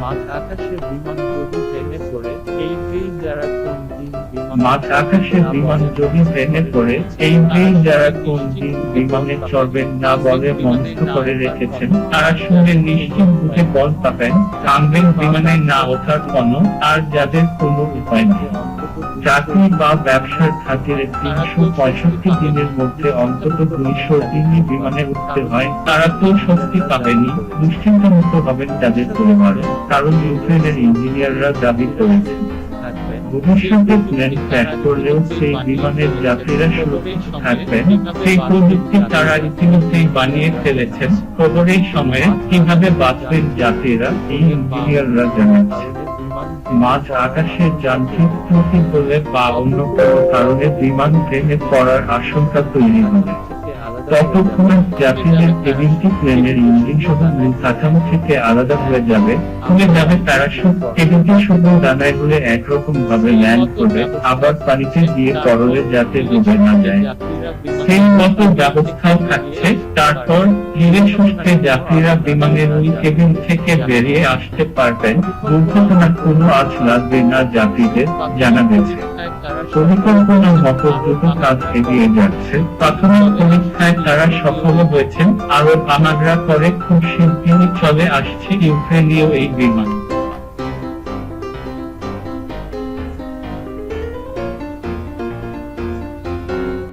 মাঝ আকাশে বিমান যদি ভেঙে পড়ে এই এই যারা কোন দিন বিমান মাঝ আকাশে বিমান যদি ভেঙে পড়ে এই এই যারা কোন দিন বিমানে চড়বেন না বলে মন্ত্র করে রেখেছেন তারা শুনে নিশ্চিত বুঝে বল পাবেন থামবেন বিমানে না ওঠার কোনো আর যাদের কোনো উপায় নেই। চাকরি বা ব্যবসার খাতিরে তিনশো পঁয়ষট্টি দিনের মধ্যে অন্তত দুইশো দিনই বিমানে উঠতে হয়। তারা তো স্বস্তি পাবেনি, নিশ্চিন্ত মুক্ত হবেন তাদের পরিবারে, কারণ ইউক্রেনের ইঞ্জিনিয়াররা দাবি করেছেন ভবিষ্যতে প্ল্যান ত্যাগ করলেও সেই বিমানের যাত্রীরা সুরক্ষিত থাকবেন। সেই প্রযুক্তি তারা ইতিমধ্যেই বানিয়ে ফেলেছেন। খবরের সময়ে কীভাবে বাঁচবেন যাত্রীরা, এই ইঞ্জিনিয়াররা জানাচ্ছে মাঝ আকাশে যান্ত্রিক ত্রুটি হলে বা অন্য কোনো কারণে বিমান ভেঙে পড়ার আশঙ্কা তৈরি হবে। ততক্ষণে যাত্রীদের কেবিনটি প্লেনের ইঞ্জিন সহ মূল কাঠামো থেকে আলাদা হয়ে যাবে। খুলে যাবে প্যারাশুট। কেবিনটি শুধু ডানায় হলে একরকম ভাবে ল্যান্ড করবে। আবার পানিতে গিয়ে তরলে যাতে ডুবে না যায়। সেই মতো ব্যবস্থাও থাকছে। তারপর ধীরে সুস্থে যাত্রীরা বিমানের ওই কেবিন থেকে বেরিয়ে আসতে পারবেন। দুর্ঘটনার কোনো আজ লাগবে না যাত্রীদের জানা গেছে। পরিকল্পনা মতো দ্রুত কাজ এগিয়ে যাচ্ছে। প্রাথমিক পরীক্ষায় তারা সফল হয়েছেন। আরও আমাগরা করে খুব শিগগিরই চলে আসছে ইউক্রেনীয় এই বিমান।